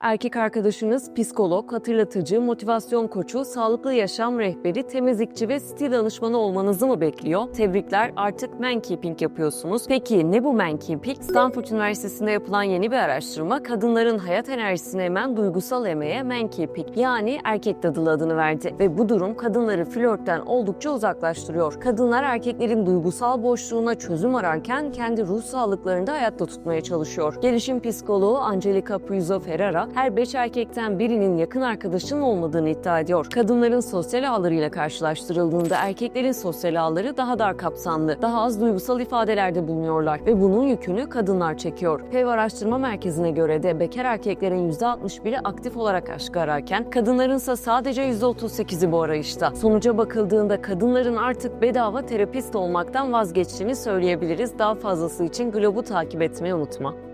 Erkek arkadaşınız psikolog, hatırlatıcı, motivasyon koçu, sağlıklı yaşam rehberi, temizlikçi ve stil danışmanı olmanızı mı bekliyor? Tebrikler artık mankeeping yapıyorsunuz. Peki ne bu mankeeping? Stanford Üniversitesi'nde yapılan yeni bir araştırma kadınların hayat enerjisini emen duygusal emeğe mankeeping yani erkek dadılı adını verdi. Ve bu durum kadınları flörtten oldukça uzaklaştırıyor. Kadınlar erkeklerin duygusal boşluğuna çözüm ararken kendi ruh sağlıklarını da hayatta tutmaya çalışıyor. Gelişim psikoloğu Angelica Puizo Ferrara her beş erkekten birinin yakın arkadaşının olmadığını iddia ediyor. Kadınların sosyal ağlarıyla karşılaştırıldığında erkeklerin sosyal ağları daha dar kapsamlı, daha az duygusal ifadelerde bulunuyorlar ve bunun yükünü kadınlar çekiyor. PEV Araştırma Merkezi'ne göre de bekar erkeklerin %61'i aktif olarak aşkı ararken kadınlarınsa sadece %38'i bu arayışta. Sonuca bakıldığında kadınların artık bedava terapist olmaktan vazgeçtiğini söyleyebiliriz. Daha fazlası için Globe'u takip etmeyi unutma.